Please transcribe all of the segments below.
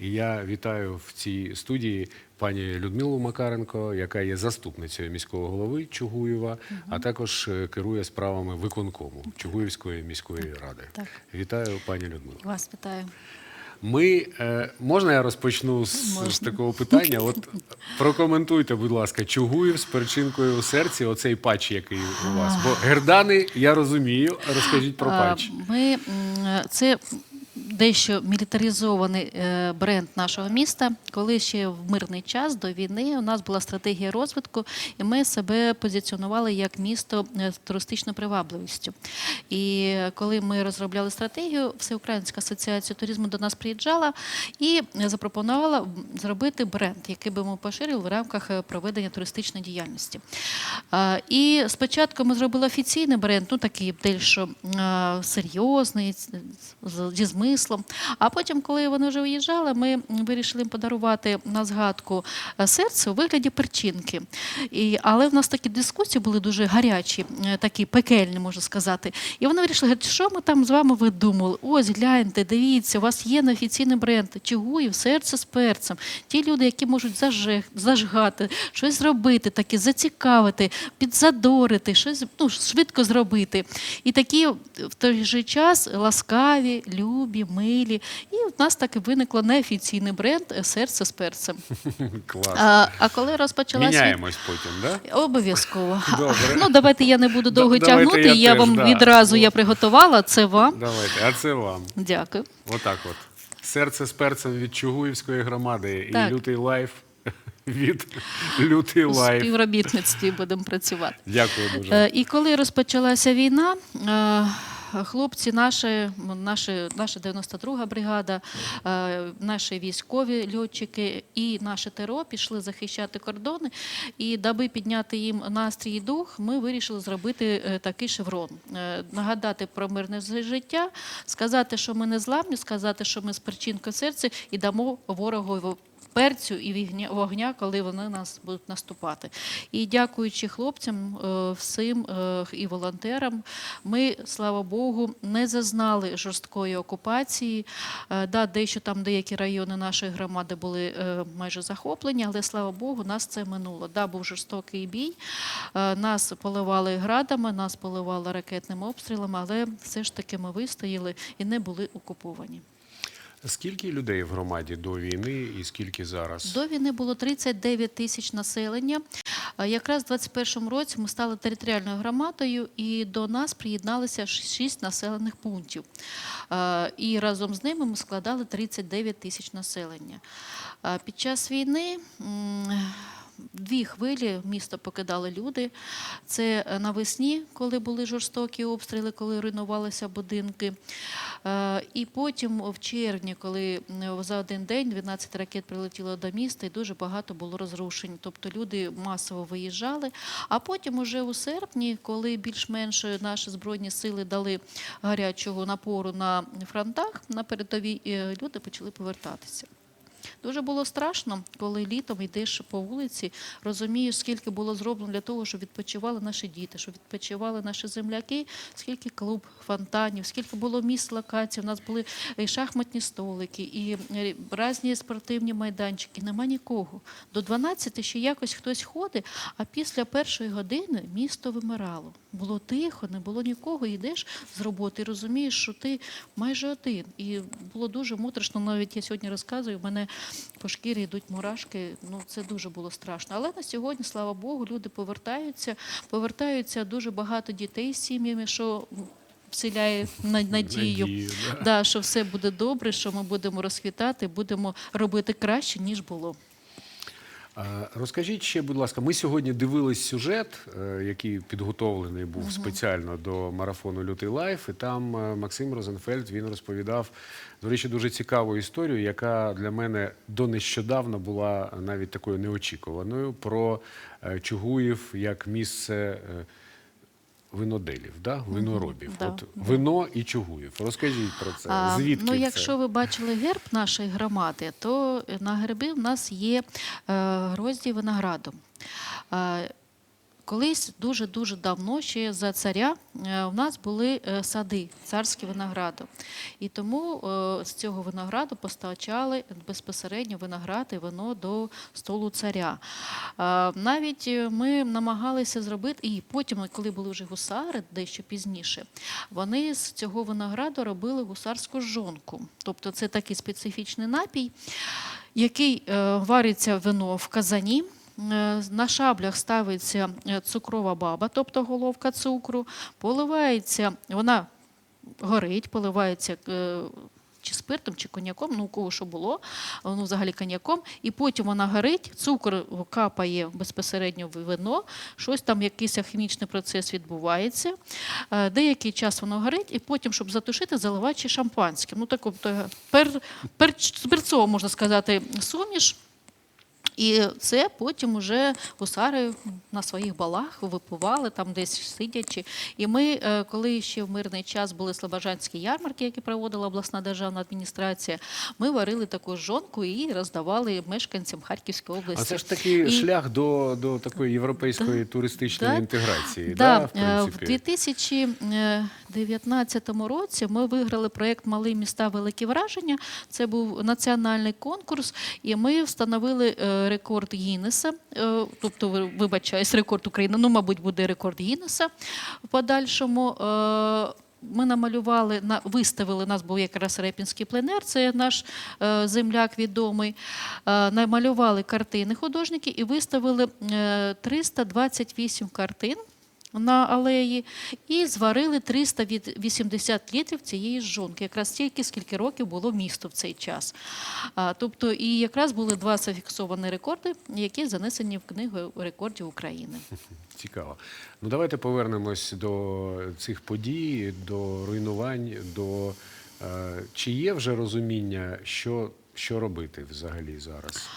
І я вітаю в цій студії пані Людмилу Макаренко, яка є заступницею міського голови Чугуєва, а також е, керує справами виконкому Чугуївської міської ради. Так. Вітаю, пані Людмило. Вас вітаю. Ми е, можна я розпочну з, з такого питання? От прокоментуйте, будь ласка, Чугуїв з перчинкою у серці, оцей патч, який у вас. Бо гердани я розумію. Розкажіть про патч. Ми це дещо мілітаризований е, бренд нашого міста. Коли ще в мирний час до війни у нас була стратегія розвитку, і ми себе позиціонували як місто е, з туристичною привабливістю. І коли ми розробляли стратегію, Всеукраїнська асоціація туризму до нас приїжджала і запропонувала зробити бренд, який би ми поширили в рамках е, проведення туристичної діяльності. І спочатку ми зробили офіційний бренд, ну такий дещо серйозний, зі змислом. А потім, коли вони вже виїжджали, ми вирішили їм подарувати на згадку е, серце у вигляді перчинки. І, але в нас такі дискусії були дуже гарячі, е, такі пекельні, можна сказати. І вони вирішили, що ми там з вами видумали? Ось гляньте, дивіться, у вас є неофіційний бренд Чигуїв, серце з перцем. Ті люди, які можуть зажгати, щось зробити, таке зацікавити, підзадорити, щось ну, швидко зробити. І такі в той же час ласкаві, любі, милі. І в нас так і виникло неофіційний бренд е, серце з перцем. Клас. А, а коли розпочалася Міняємось потім, да? Обов'язково. Добре. Ну, давайте я не буду довго тягнути. я Я, теж, вам да. відразу я приготувала. Це вам. Давайте, а це вам. Дякую. Отак от. Серце з перцем від Чугуївської громади Так. і лютий лайф від лютий У лайф. співробітництві будемо працювати. Дякую дуже. Е, І коли розпочалася війна, е, хлопці, наші, наші, наша 92-га бригада, е, наші військові льотчики і наше ТРО пішли захищати кордони. І даби підняти їм настрій і дух, ми вирішили зробити е, такий шеврон. Е, Нагадати про мирне життя, сказати, що ми не зламні, сказати, що ми з перчинкою серця і дамо ворогу перцю і вогня, коли вони нас будуть наступати. І дякуючи хлопцям, е, всім е, і волонтерам, ми, слава Богу, не зазнали жорсткої окупації. Е, Да, дещо там деякі райони нашої громади були майже захоплені, але слава Богу, нас це минуло. Да, був жорстокий бій. Нас поливали градами, нас поливали ракетними обстрілами, але все ж таки ми вистояли і не були окуповані. Скільки людей в громаді до війни і скільки зараз? До війни було 39 тисяч населення. Якраз в 2021 році ми стали територіальною громадою, і до нас приєдналися 6 населених пунктів. І разом з ними ми складали 39 тисяч населення. Під час війни. Дві хвилі місто покидали люди. Це е, навесні, коли були жорстокі обстріли, коли руйнувалися будинки. Е, І потім в червні, коли за один день 12 ракет прилетіло до міста, і дуже багато було розрушень. Тобто люди масово виїжджали. А потім, уже у серпні, коли більш-менш наші збройні сили дали гарячого напору на фронтах на передовій, е, люди почали повертатися. Дуже було страшно, коли літом йдеш по вулиці, розумієш, скільки було зроблено для того, щоб відпочивали наші діти, щоб відпочивали наші земляки, скільки клуб фонтанів, скільки було місць локацій. У нас були і шахматні столики, і е, різні спортивні майданчики. Нема нікого. До 12 ще якось хтось ходить, а після першої години місто вимирало. Було тихо, не було нікого. Йдеш з роботи, розумієш, що ти майже один. І було дуже моторошно. Навіть я сьогодні розказую, в мене по шкірі йдуть мурашки. Ну це дуже було страшно. Але на сьогодні, слава Богу, люди повертаються. Повертаються дуже багато дітей з сім'ями, що вселяє на- надію. Надію, да. Да, що все буде добре, що ми будемо розквітати, будемо робити краще, ніж було. Розкажіть ще, будь ласка, ми сьогодні дивились сюжет, е, який підготовлений був спеціально до марафону Лютий Лайф, і там е, Максим Розенфельд він розповідав, до речі, дуже цікаву історію, яка для мене до нещодавно була навіть такою неочікуваною про е, Чугуїв як місце. Виноделів, да? виноробів. да, От да. вино і Чугуїв. Розкажіть про це. А, Звідки ну, це? якщо ви бачили герб нашої громади, то на гербі в нас є е, грозді винограду. Е, колись дуже дуже давно, ще за царя, е, у нас були е, сади, царські винограду. І тому е, з цього винограду постачали безпосередньо виноград і вино до столу царя. Е, Навіть е, ми намагалися зробити, і потім, коли були вже гусари, дещо пізніше, вони з цього винограду робили гусарську жонку. Тобто це такий специфічний напій, який е, вариться вино в казані. Е, На шаблях ставиться е, цукрова баба, тобто головка цукру, поливається, вона горить, поливається е, чи спиртом, чи коньяком, ну у кого що було, ну взагалі коньяком, і потім вона горить, цукор капає безпосередньо в вино, щось там, якийсь хімічний процес відбувається. Деякий час воно горить, і потім, щоб затушити, заливають ще шампанським. Ну, так, тобто, пер, пер, перцово, можна сказати, суміш. І це потім уже гусари на своїх балах випивали, там десь сидячи. І ми, е, коли ще в мирний час були слобожанські ярмарки, які проводила обласна державна адміністрація, ми варили таку жонку і роздавали мешканцям Харківської області. А це ж такий І- шлях до, до такої європейської туристичної Да. інтеграції. Да, Да, в е, в 2019 році ми виграли проєкт Мали міста великі враження. Це був національний конкурс, і ми встановили е, рекорд Гіннеса, е, тобто, ви- вибачаюсь, рекорд України. Ну, мабуть, буде рекорд Гіннеса в подальшому. Е, Ми намалювали, на- виставили, нас був якраз Репінський пленер, це наш е, земляк відомий. Намалювали картини художники і виставили е, 328 картин на алеї і зварили 380 літрів цієї жонки. Якраз стільки, скільки років було місту в цей час. Тобто, і якраз були два зафіксовані рекорди, які занесені в книгу рекордів України. Цікаво. Ну давайте повернемось до цих подій, до руйнувань, до е, чи є вже розуміння, що, що робити взагалі зараз?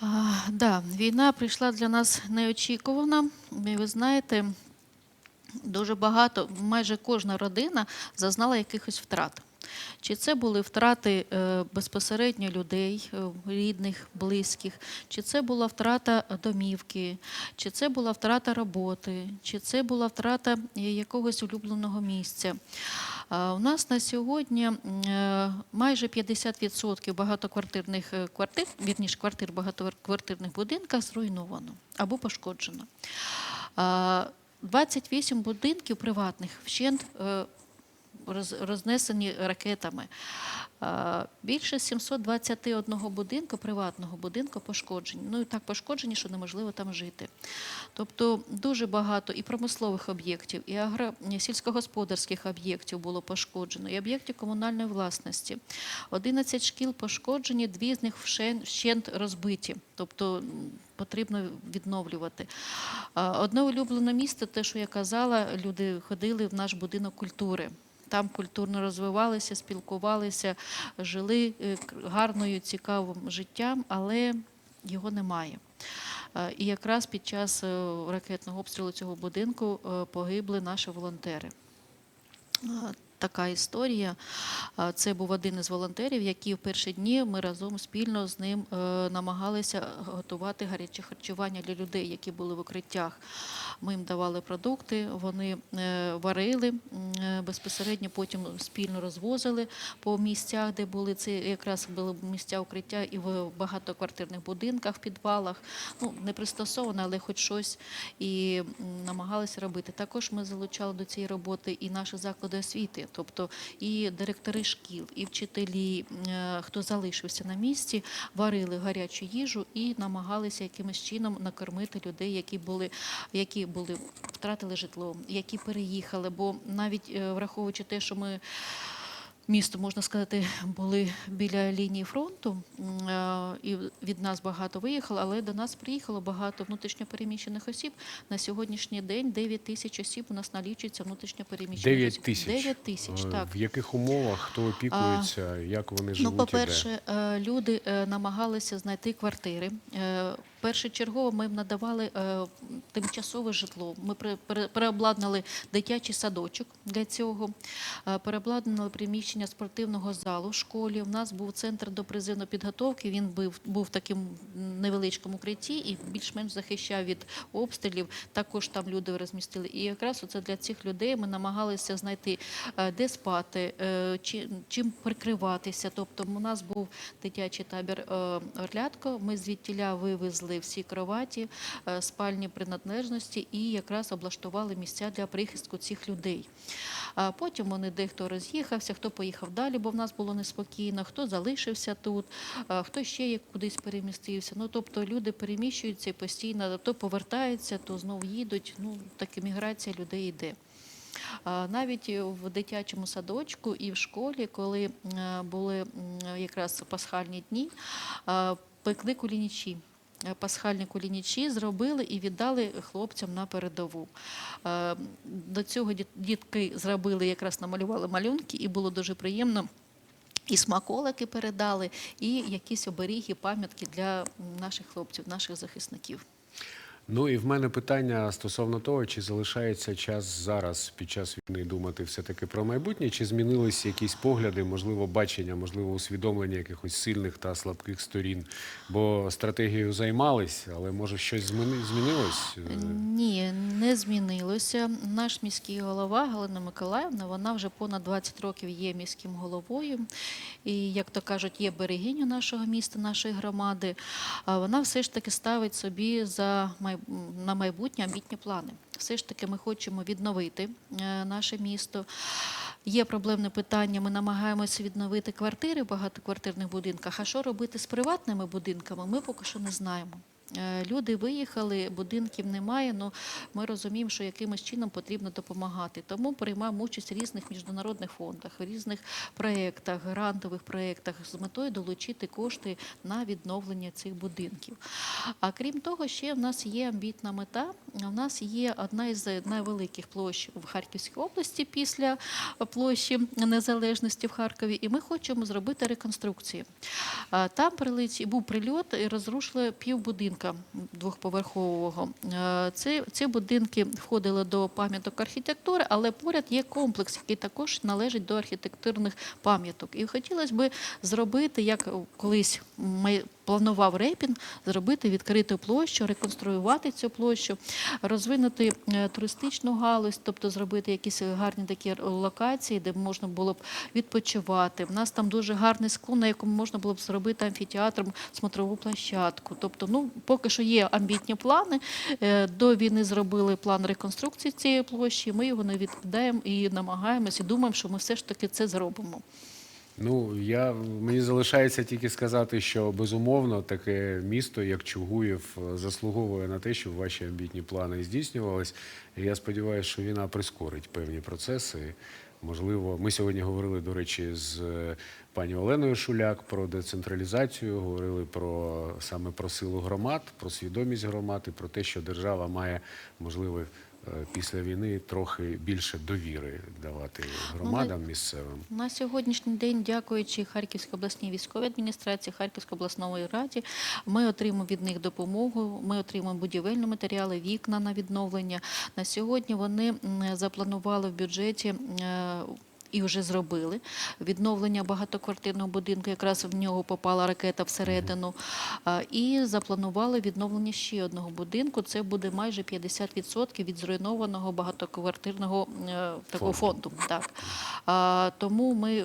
А, да, війна прийшла для нас неочікувано. І ви знаєте, дуже багато, майже кожна родина зазнала якихось втрат. Чи це були втрати е, безпосередньо людей, е, рідних, близьких, чи це була втрата домівки, чи це була втрата роботи, чи це була втрата е, якогось улюбленого місця. У нас на сьогодні е, майже 50% багатоквартирних е, квартир, вірніше квартир багатоквартирних будинках зруйновано або пошкоджено. А, 28 будинків приватних вщент е, рознесені ракетами. Більше 721 будинку, приватного будинку пошкоджені. Ну і так пошкоджені, що неможливо там жити. Тобто дуже багато і промислових об'єктів, і агро... сільськогосподарських об'єктів було пошкоджено, і об'єктів комунальної власності. 11 шкіл пошкоджені, дві з них вщент розбиті. Тобто потрібно відновлювати. Одне улюблене місце, те, що я казала, люди ходили в наш будинок культури. Там культурно розвивалися, спілкувалися, жили е, гарною, цікавим життям, але його немає. І якраз під час е, ракетного обстрілу цього будинку е, погибли наші волонтери. Така історія. Це був один із волонтерів, який в перші дні ми разом спільно з ним намагалися готувати гаряче харчування для людей, які були в укриттях. Ми їм давали продукти, вони е, варили е, безпосередньо, потім спільно розвозили по місцях, де були це якраз були місця укриття і в багатоквартирних будинках, підвалах. Ну не пристосовано, але хоч щось і намагалися робити. Також ми залучали до цієї роботи і наші заклади освіти, тобто і директори шкіл, і вчителі, е, хто залишився на місці, варили гарячу їжу і намагалися якимось чином накормити людей, які були, які були втратили житло, які переїхали. Бо навіть е, враховуючи те, що ми місто, можна сказати, були біля лінії фронту, е, і від нас багато виїхало, але до нас приїхало багато внутрішньопереміщених осіб. На сьогоднішній день 9 тисяч осіб у нас налічується внутрішньопереміщених 9 осіб. тисяч. 9 тисяч, Е, так. В яких умовах, хто опікується, як вони живуть? Ну, по-перше, люди намагалися знайти квартири. Першочергово ми їм надавали е, тимчасове житло. Ми пере- пере- переобладнали дитячий садочок для цього, е, переобладнали приміщення спортивного залу в школі. У нас був центр допризивної підготовки. Він був, був в такому невеличкому укритті і більш-менш захищав від обстрілів. Також там люди розмістили. І якраз оце для цих людей ми намагалися знайти, е, де спати, чи- чим прикриватися. Тобто у нас був дитячий табір Орлятко. Ми звідтіля вивезли всі кроваті, е, спальні приналежності і якраз облаштували місця для прихистку цих людей. Потім вони дехто роз'їхався, хто поїхав далі, бо в нас було неспокійно, хто залишився тут, хто ще кудись перемістився. Ну тобто люди переміщуються і постійно, то повертаються, то знову їдуть. Ну така міграція людей йде. Навіть в дитячому садочку і в школі, коли е, були якраз пасхальні дні, пекли кулінічі. Е, Пасхальні кулінічі зробили і віддали хлопцям на передову. Е, До цього дітки зробили, якраз намалювали малюнки, і було дуже приємно. І смаколики передали, і якісь оберіги, пам'ятки для наших хлопців, наших захисників. Ну і в мене питання стосовно того, чи залишається час зараз під час війни думати все-таки про майбутнє, чи змінились якісь погляди, можливо, бачення, можливо, усвідомлення якихось сильних та слабких сторін? Бо стратегією займались, але може щось змінилось? Е, Ні, не змінилося. Наш міський голова Галина Миколаївна, вона вже понад 20 років є міським головою. І, як то кажуть, є берегиню нашого міста, нашої громади. Вона все ж таки ставить собі за май... на майбутнє амбітні плани. Все ж таки ми хочемо відновити е, наше місто. Є проблемне питання. Ми намагаємося відновити квартири в багатоквартирних будинках. А що робити з приватними будинками? Ми поки що не знаємо. Е, Люди виїхали, будинків немає. Ну ми розуміємо, що якимось чином потрібно допомагати. Тому приймаємо участь в різних міжнародних фондах, в різних проєктах, грантових проєктах з метою долучити кошти на відновлення цих будинків. А крім того, ще в нас є амбітна мета. У нас є одна із найвеликих площ в Харківській області після площі незалежності в Харкові, і ми хочемо зробити реконструкцію. Там прилетів був прильот і розрушили півбудинка двохповерхового. Е, Це, ці будинки входили до пам'яток архітектури, але поряд є комплекс, який також належить до архітектурних пам'яток. І хотілося б зробити, як колись планував Репін, зробити відкриту площу, реконструювати цю площу, розвинути е, туристичну галузь, тобто зробити якісь гарні такі локації, де можна було б відпочивати. У нас там дуже гарний склон, на якому можна було б зробити амфітеатром смотрову площадку. Тобто, ну поки що є амбітні плани. Е, До війни зробили план реконструкції цієї площі. Ми його не відкидаємо і намагаємося, і думаємо, що ми все ж таки це зробимо. Ну я мені залишається тільки сказати, що безумовно таке місто, як Чугуєв, е, заслуговує на те, щоб ваші амбітні плани здійснювались. І я сподіваюся, що війна прискорить певні процеси. Можливо, ми сьогодні говорили, до речі, з е, пані Оленою Шуляк про децентралізацію, говорили про саме про силу громад, про свідомість громад і про те, що держава має можливо після війни трохи більше довіри давати громадам місцевим. На сьогоднішній день, дякуючи Харківській обласній військовій адміністрації, Харківській обласної раді, ми отримуємо від них допомогу. Ми отримуємо будівельні матеріали, вікна на відновлення. На сьогодні вони запланували в бюджеті. І вже зробили відновлення багатоквартирного будинку. Якраз в нього попала ракета всередину. І запланували відновлення ще одного будинку. Це буде майже 50% від зруйнованого багатоквартирного е, такого Фонду. фонду. Так. Тому ми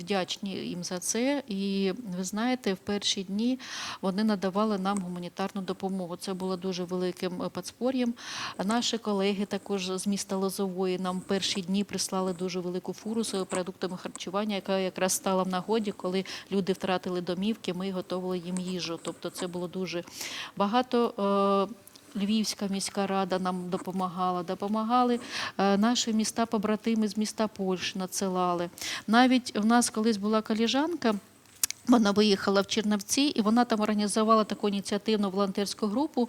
вдячні їм за це. І ви знаєте, в перші дні вони надавали нам гуманітарну допомогу. Це було дуже великим е, подспор'ям. Наші колеги також з міста Лозової нам перші дні прислали дуже велику фуру з продуктами харчування, яка якраз стала в нагоді, коли люди втратили домівки. Ми готували їм їжу. Тобто це було дуже багато. е, Львівська міська рада нам допомагала, допомагали е, наші міста побратими з міста Польщі надсилали. Навіть у нас колись була коліжанка. Вона виїхала в Чернівці, і вона там організувала таку ініціативну волонтерську групу.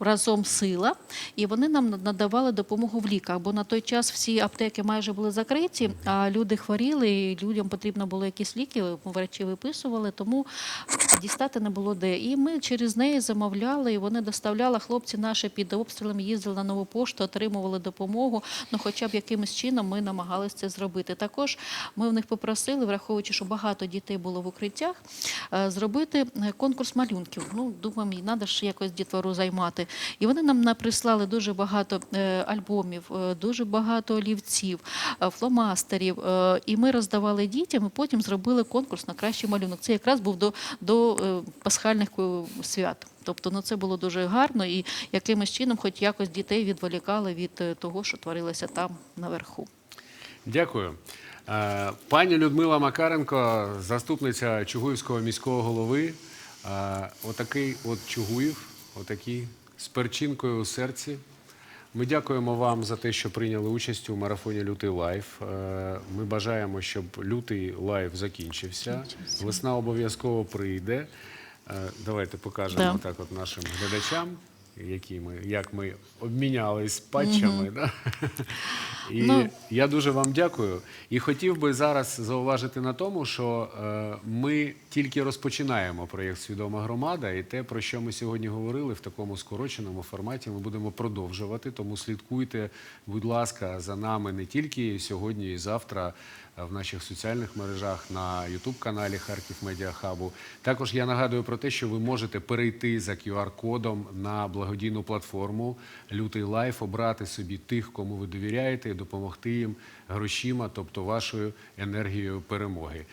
Разом сила, і вони нам надавали допомогу в ліках. Бо на той час всі аптеки майже були закриті, а люди хворіли, і людям потрібно було якісь ліки, врачі виписували, тому дістати не було де. І ми через неї замовляли, і вони доставляли хлопці наші під обстрілами, їздили на нову пошту, отримували допомогу. Ну, хоча б якимось чином ми намагалися це зробити. Також ми в них попросили, враховуючи, що багато дітей було в укриттях, е, зробити е, конкурс малюнків. Ну, думаємо, і треба ж якось дітвору займати. І вони нам прислали дуже багато е, альбомів, е, дуже багато олівців, е, фломастерів. І ми роздавали дітям, і потім зробили конкурс на кращий малюнок. Це якраз був до, до пасхальних свят. Тобто, ну це було дуже гарно і якимось чином, хоч якось дітей відволікали від того, що творилося там наверху. Дякую. Пані Людмила Макаренко, заступниця Чугуївського міського голови. Отакий от Чугуїв, отакий з перчинкою у серці. Ми дякуємо вам за те, що прийняли участь у марафоні Лютий Лайф. Е, Ми бажаємо, щоб лютий лайф закінчився. Весна обов'язково прийде. Е, Давайте покажемо Да. так от нашим глядачам, які ми, як ми обмінялись патчами. Да? І Ну. я дуже вам дякую. І хотів би зараз зауважити на тому, що е, ми тільки розпочинаємо проєкт Свідома громада, і те, про що ми сьогодні говорили в такому скороченому форматі, ми будемо продовжувати. Тому слідкуйте, будь ласка, за нами не тільки сьогодні і завтра е, в наших соціальних мережах на youtube каналі Харків Медіа Хабу. Також я нагадую про те, що ви можете перейти за QR-кодом на благодійну платформу Лютий Лайф, обрати собі тих, кому ви довіряєте, і допомогти їм грошима, тобто вашою енергією перемоги.